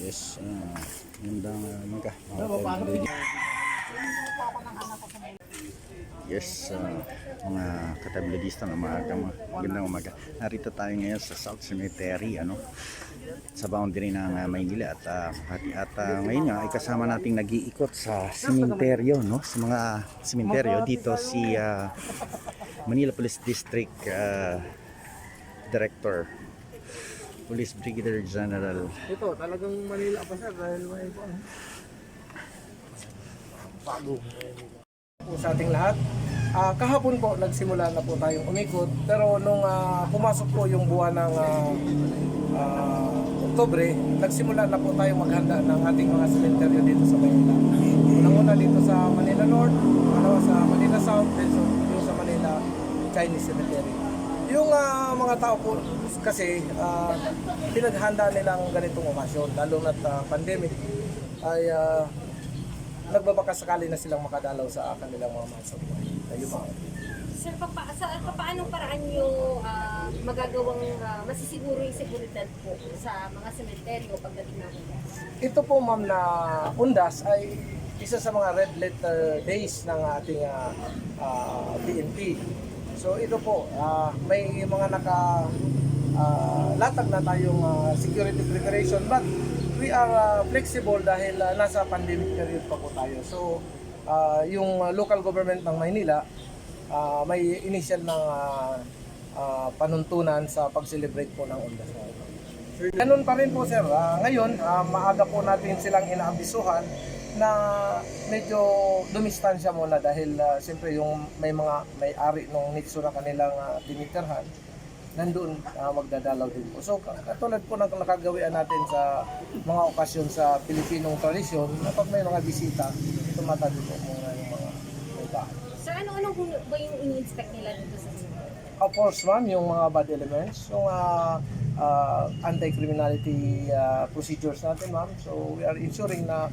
Yes, uh, gandang uh, mga mga Yes, uh, mga katabladista na maaga, mga gandang umaga. Narito tayo ngayon sa South Cemetery, ano, sa boundary ng uh, Maynila at uh, at, at uh, ngayon nga ay kasama nating nag-iikot sa sementeryo, no? Sa mga sementeryo dito si uh, Manila Police District uh, Director Police Brigadier General Ito, talagang Manila pa sir dahil may bago. Po sa ating lahat. Ah, kahapon po nagsimula na po tayong umikot pero nung ah, pumasok po yung buwan ng ah, ah, Oktobre, nagsimula na po tayong maghanda ng ating mga sementeryo dito sa Manila. Unang-una dito sa Manila North, pangalawa sa Manila South, then so, sa Manila Chinese Cemetery. Yung ah, mga tao po kasi uh, pinaghanda nilang ganitong okasyon, lalo na pandemic ay ah, nagbabaka sakali na silang makadalaw sa kanilang mga mahal sa buhay. Ayun mga Sir, papa, sa, paanong paraan yung ah, magagawang ah, masisiguro yung seguridad po sa mga sementeryo pagdating ng ugas? Ito po ma'am na Undas ay isa sa mga red letter days ng ating ah, ah, PNP. So ito po, ah, may mga naka ah, latag na tayong ah, security preparation but we are ah, flexible dahil ah, nasa pandemic period pa po tayo. So ah, yung local government ng Maynila ah, may initial na ah, ah, panuntunan sa pag-celebrate po ng Undas. Ganun pa rin po sir. Ah, ngayon, ah, maaga po natin silang inaabisuhan na medyo dumistansya muna dahil ah, siyempre yung may mga may-ari nung nicho na kanilang uh, tinitirhan nandun ah, magdadalaw din po. So katulad po ng nakagawian natin sa mga okasyon sa Pilipinong tradisyon na pag may mga bisita, tumatabi po muna yung mga may bahay. Sir, ano-ano ba yung ini-inspect nila dito sa? Of course, ma'am, yung mga bad elements, yung ah, ah, anti-criminality ah, procedures natin, ma'am. So, we are ensuring na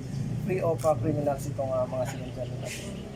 free of ah, criminals itong ah, mga cemetery natin.